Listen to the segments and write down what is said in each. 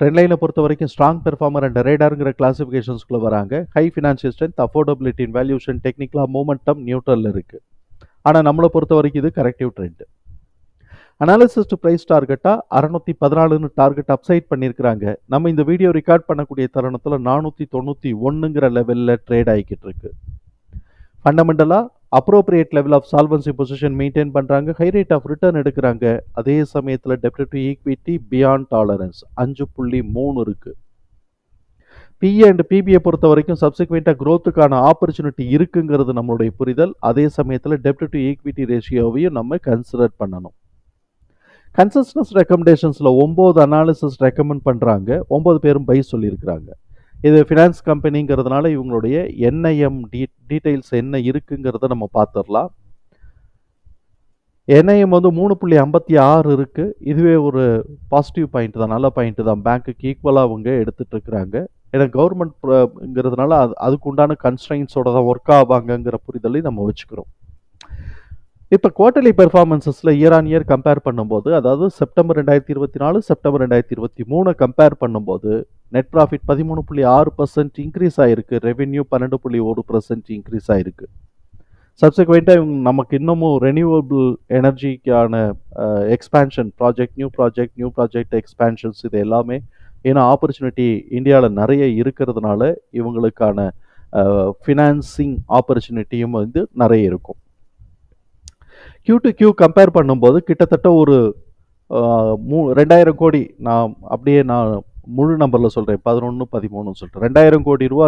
Trend லைனை பொறுத்த வரைக்கும் ஸ்ட்ராங் பெர்ஃபார்மர் அண்ட் ரேடாருங்கிற கிளாசிஃபிகேஷன்ஸ்குள்ளே வராங்க high financial strength affordability valuation டெக்னிக்கலாக மூமெண்டம் நியூட்ரலில் இருக்குது ஆனால் நம்மளை பொறுத்த வரைக்கும் இது கரெக்டிவ் ட்ரெண்ட் அனாலிசிஸ்ட் ப்ரைஸ் டார்கெட்டாக அறநூற்றி பதினாலுன்னு டார்கெட் அப்சைட் பண்ணியிருக்கிறாங்க நம்ம இந்த வீடியோ ரெக்கார்ட் பண்ணக்கூடிய தருணத்தில் நானூற்றி தொண்ணூற்றி ஒன்றுங்கிற லெவலில் ட்ரேட் ஆகிக்கிட்டு இருக்கு. ஃபண்டமெண்டலாக appropriate level of solvency position maintain பண்ணுறாங்க ஹை ரேட் ஆஃப் ரிட்டர்ன் எடுக்கிறாங்க. அதே சமயத்தில் டெப்ட் டு ஈக்விட்டி பியாண்ட் டாலரன்ஸ் அஞ்சு புள்ளி மூணு இருக்குது பிஏ அண்ட் பிபியை பொறுத்த வரைக்கும் சப்சிக்வெண்ட்டாக க்ரோத்துக்கான ஆப்பர்ச்சுனிட்டி இருக்குங்கிறது நம்மளுடைய புரிதல். அதே சமயத்தில் டெப்ட் டு ஈக்விட்டி ரேஷியோவையும் நம்ம கன்சிடர் பண்ணணும். கன்சஸ்டன்ஸ் ரெக்கமெண்டேஷன்ஸில் ஒம்பது அனாலிசிஸ் ரெக்கமெண்ட் பண்ணுறாங்க ஒம்பது பேரும் பை சொல்லியிருக்கிறாங்க. இது ஃபினான்ஸ் கம்பெனிங்கிறதுனால இவங்களுடைய என்ஐஎம் டீ டீட்டெயில்ஸ் என்ன இருக்குங்கிறத நம்ம பார்த்துடலாம் என்ஐஎம் வந்து மூணு புள்ளி ஐம்பத்தி ஆறு இருக்குது இதுவே ஒரு பாசிட்டிவ் பாயிண்ட் தான் நல்ல பாயிண்ட் தான். பேங்க்குக்கு ஈக்குவலாக அவங்க எடுத்துகிட்ருக்குறாங்க ஏன்னா ஏன்னா கவர்மெண்ட்ங்கிறதுனால அது அதுக்கு உண்டான கன்ஸ்ட்ரைன்ஸோட தான் ஒர்க் ஆவாங்கங்கிற புரிதலை நம்ம வச்சுக்கிறோம். இப்போ குவார்டர்லி பெர்ஃபார்மன்சஸில் இயர் ஆன் இயர் கம்பேர் பண்ணும்போது அதாவது செப்டம்பர் ரெண்டாயிரத்தி இருபத்தி நாலு செப்டம்பர் ரெண்டாயிரத்தி இருபத்தி மூணு கம்பேர் பண்ணும்போது நெட் ப்ராஃபிட் பதிமூணு புள்ளி ஆறு பர்சன்ட் இன்க்ரீஸ் ஆயிருக்கு. ரெவென்யூ பன்னெண்டு புள்ளி ஒரு பர்சன்ட் இன்க்ரீஸ் ஆகிருக்கு சப்சிக்வெண்ட்டாக இவங்க நமக்கு இன்னமும் renewable எனர்ஜிக்கான expansion project new project new project expansions இது எல்லாமே ஏன்னா ஆப்பர்ச்சுனிட்டி இந்தியாவில் நிறைய இருக்கிறதுனால இவங்களுக்கான ஃபினான்சிங் ஆப்பர்ச்சுனிட்டியும் வந்து நிறைய இருக்கும். கியூ டு கியூ கம்பேர் பண்ணும்போது கிட்டத்தட்ட ஒரு மூ ரெண்டாயிரம் கோடி நான் அப்படியே நான் முழு நம்பரில் சொல்கிறேன் பதினொன்று பதிமூணுன்னு சொல்லிட்டு. ரெண்டாயிரம் கோடி ரூபா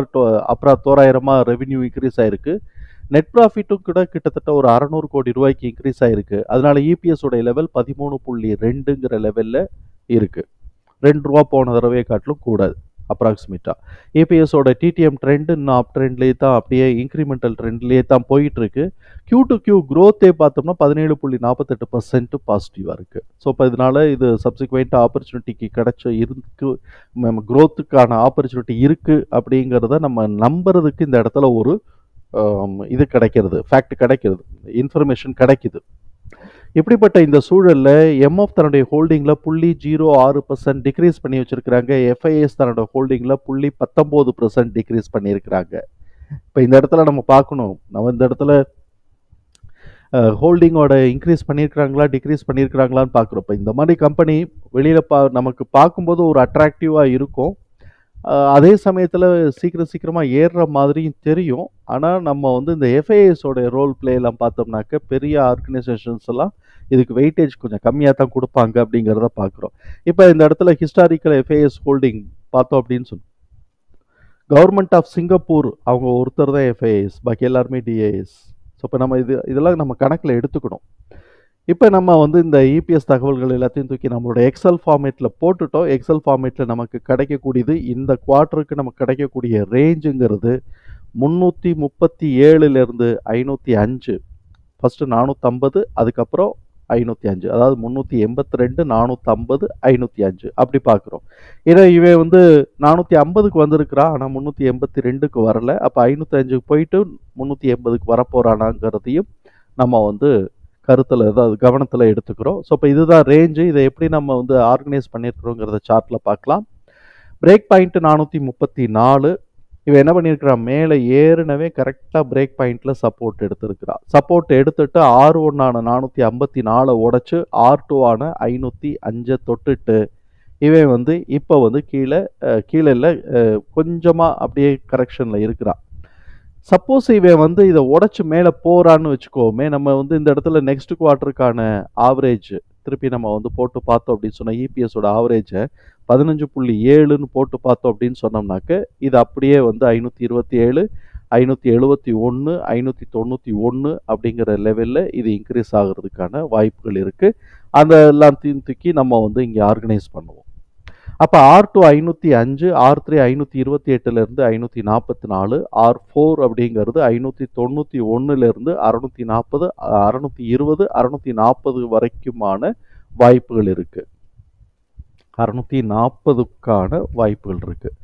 அப்புறம் தோராயிரமாக ரெவின்யூ இன்க்ரீஸ் ஆயிருக்கு. நெட் ப்ராஃபிட்டும் கூட கிட்டத்தட்ட ஒரு அறநூறு கோடி ரூபாய்க்கு இன்க்ரீஸ் ஆயிருக்கு. அதனால இபிஎஸ் உடைய லெவல் பதிமூணு புள்ளி ரெண்டுங்கிற லெவலில் இருக்குது ரெண்டு ரூபா போன தடவையை காட்டிலும் கூடாது. அப்ராக்சிமேட்டாக ஏபிஎஸோட டிடிஎம் ட்ரெண்டுன்னு இன்னும் அப் ட்ரெண்ட்லேயே தான் அப்படியே இன்க்ரிமெண்டல் ட்ரெண்ட்லேயே தான் போயிட்டுருக்கு. கியூ டு கியூ க்ரோத்தே பார்த்தோம்னா பதினேழு புள்ளி நாற்பத்தெட்டு பர்சன்ட் பாசிட்டிவாக இருக்குது ஸோ இப்போ இதனால் இது சப்சிக்வெண்ட்டாக ஆப்பர்ச்சுனிட்டிக்கு கிடைச்ச இருக்கு நம்ம க்ரோத்துக்கான ஆப்பர்ச்சுனிட்டி இருக்குது அப்படிங்கிறத நம்ம நம்புறதுக்கு இந்த இடத்துல ஒரு இது கிடைக்கிறது ஃபேக்ட் கிடைக்கிறது இன்ஃபர்மேஷன் கிடைக்குது. இப்படிப்பட்ட இந்த சூழலில் எம்எஃப் தன்னுடைய ஹோல்டிங்கில் புள்ளி ஜீரோ ஆறு பர்சன்ட் டிக்ரீஸ் பண்ணி வச்சுருக்கிறாங்க. எஃப்ஐஎஸ் தன்னோட ஹோல்டிங்கில் புள்ளி பத்தொம்போது பர்சன்ட் டிக்ரீஸ் பண்ணியிருக்கிறாங்க. இப்போ இந்த இடத்துல நம்ம பார்க்கணும். நம்ம இந்த இடத்துல ஹோல்டிங்கோட இன்க்ரீஸ் பண்ணியிருக்கிறாங்களா டிக்ரீஸ் பண்ணியிருக்கிறாங்களான்னு பார்க்குறோம். இப்போ இந்த மாதிரி கம்பெனி வெளியில் பா நமக்கு பார்க்கும்போது ஒரு அட்ராக்டிவாக இருக்கும். அதே சமயத்தில் சீக்கிரம் சீக்கிரமாக ஏறுற மாதிரியும் தெரியும். ஆனால் நம்ம வந்து இந்த எஃப்ஐஎஸோடைய ரோல் பிளேலாம் பார்த்தோம்னாக்க பெரிய ஆர்கனைசேஷன்ஸ் எல்லாம் இதுக்கு வெயிட்டேஜ் கொஞ்சம் கம்மியாக தான் கொடுப்பாங்க அப்படிங்கிறத பார்க்குறோம். இப்போ இந்த இடத்துல ஹிஸ்டாரிக்கல் எஃப்ஐஎஸ் ஹோல்டிங் பார்த்தோம் அப்படின்னு சொல்லி கவர்மெண்ட் ஆஃப் சிங்கப்பூர் அவங்க ஒருத்தர் தான் எஃப்ஐஎஸ் பாக்கி எல்லாருமே டிஏஎஸ் ஸோ இப்போ நம்ம இது இதெல்லாம் நம்ம கணக்கில் எடுத்துக்கணும். இப்போ நம்ம வந்து இந்த இபிஎஸ் தகவல்கள் எல்லாத்தையும் தூக்கி நம்மளோட எக்ஸல் ஃபார்மேட்டில் போட்டுட்டோம். எக்ஸல் ஃபார்மேட்டில் நமக்கு கிடைக்கக்கூடியது இந்த குவார்ட்டருக்கு நமக்கு கிடைக்கக்கூடிய ரேஞ்சுங்கிறது முந்நூற்றி முப்பத்தி ஏழுலேருந்து ஐநூற்றி அஞ்சு. ஃபஸ்ட்டு நானூற்றம்பது அதுக்கப்புறம் ஐநூற்றி அஞ்சு. அதாவது முந்நூற்றி எண்பத்தி ரெண்டு நானூற்றம்பது ஐநூற்றி அஞ்சு. அப்படி பார்க்குறோம். ஏன்னா இவன் வந்து நானூற்றி ஐம்பதுக்கு வந்திருக்கிறான் ஆனால் முந்நூற்றி எண்பத்தி ரெண்டுக்கு வரல. அப்போ ஐநூற்றி அஞ்சுக்கு போயிட்டு முந்நூற்றி எண்பதுக்கு வரப்போகிறானாங்கிறதையும் நம்ம வந்து கருத்தில் ஏதாவது கவனத்தில் எடுத்துக்கிறோம். ஸோ இப்போ இதுதான் ரேஞ்சு இதை எப்படி நம்ம வந்து ஆர்கனைஸ் பண்ணியிருக்கிறோங்கிறத சார்ட்டில் பார்க்கலாம். பிரேக் பாயிண்ட்டு நானூற்றி முப்பத்தி நாலு. இவன் என்ன பண்ணியிருக்கிறான்? மேலே ஏறினவே கரெக்டாக பிரேக் பாயிண்டில் சப்போர்ட் எடுத்திருக்கிறான். சப்போர்ட் எடுத்துட்டு ஆர் ஒன்னான நானூற்றி ஐம்பத்தி நாலை உடச்சி ஆர் டூவான ஐநூற்றி அஞ்சை தொட்டுட்டு இவன் வந்து இப்போ வந்து கீழே கீழே இல்லை கொஞ்சமாக அப்படியே கரெக்ஷனில் இருக்கிறான். சப்போஸ் இவன் வந்து இதை உடச்சி மேலே போகிறான்னு வச்சுக்கோமே நம்ம வந்து இந்த இடத்துல நெக்ஸ்ட் குவார்ட்டருக்கான ஆவரேஜ் திருப்பி நம்ம வந்து போட்டு பார்த்தோம் அப்படின்னு சொன்னால் இபிஎஸோட ஆவரேஜை பதினஞ்சு புள்ளி ஏழுன்னு போட்டு பார்த்தோம் அப்படின்னு சொன்னோம்னாக்க இது அப்படியே வந்து ஐநூற்றி இருபத்தி ஏழு ஐநூற்றி எழுபத்தி ஒன்று ஐநூற்றி தொண்ணூற்றி ஒன்று அப்படிங்கிற லெவலில் இது இன்க்ரீஸ் ஆகிறதுக்கான வாய்ப்புகள் இருக்குது அந்த எல்லாத்தையும் தூக்கி நம்ம வந்து இங்கே ஆர்கனைஸ் பண்ணுவோம். அப்போ ஆர் டூ ஐநூற்றி அஞ்சு ஆர் த்ரீ ஐநூற்றி இருபத்தி எட்டுலேருந்து ஐநூற்றி நாற்பத்தி நாலு ஆர் ஃபோர் அப்படிங்கிறது ஐநூற்றி தொண்ணூற்றி ஒன்றுலேருந்து அறநூற்றி நாற்பது அறநூற்றி இருபது அறநூற்றி நாற்பது வரைக்குமான வாய்ப்புகள் இருக்குது அறநூற்றி நாற்பதுக்கான வாய்ப்புகள் இருக்குது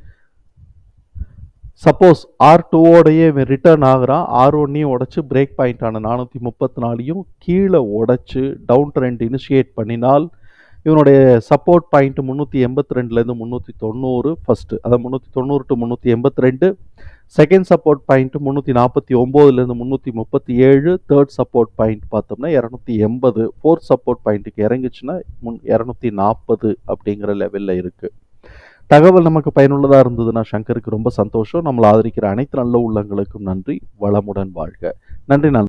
சப்போஸ் ஆர் டூவோடையே ரிட்டர்ன் ஆகுறான் ஆர் ஒன்னையும் உடச்சி பிரேக் பாயிண்டான நானூற்றி முப்பத்தி நாலையும் கீழே உடச்சி டவுன் ட்ரெண்ட் இனிஷியேட் பண்ணினால் இவனுடைய சப்போர்ட் பாயிண்ட் முந்நூற்றி எண்பத்தி ரெண்டுலேருந்து முந்நூற்றி தொண்ணூறு ஃபஸ்ட்டு அதாவது முந்நூற்றி தொண்ணூறு டு முந்நூற்றி எண்பத்தி ரெண்டு. செகண்ட் சப்போர்ட் பாயிண்ட் முந்நூற்றி நாற்பத்தி ஒம்போதுலேருந்து முந்நூற்றி முப்பத்தி ஏழு. தேர்ட் சப்போர்ட் பாயிண்ட் பார்த்தோம்னா இரநூத்தி எண்பது. ஃபோர்த் சப்போர்ட் பாயிண்ட்டுக்கு இறங்கிச்சுன்னா முன் இரநூத்தி நாற்பது அப்படிங்கிற லெவலில் இருக்குது தகவல் நமக்கு பயனுள்ளதாக இருந்ததுன்னா சங்கருக்கு ரொம்ப சந்தோஷம். நம்மளை ஆதரிக்கிற அனைத்து நல்ல உள்ளங்களுக்கும் நன்றி. வளமுடன் வாழ்க. நன்றி நன்றி.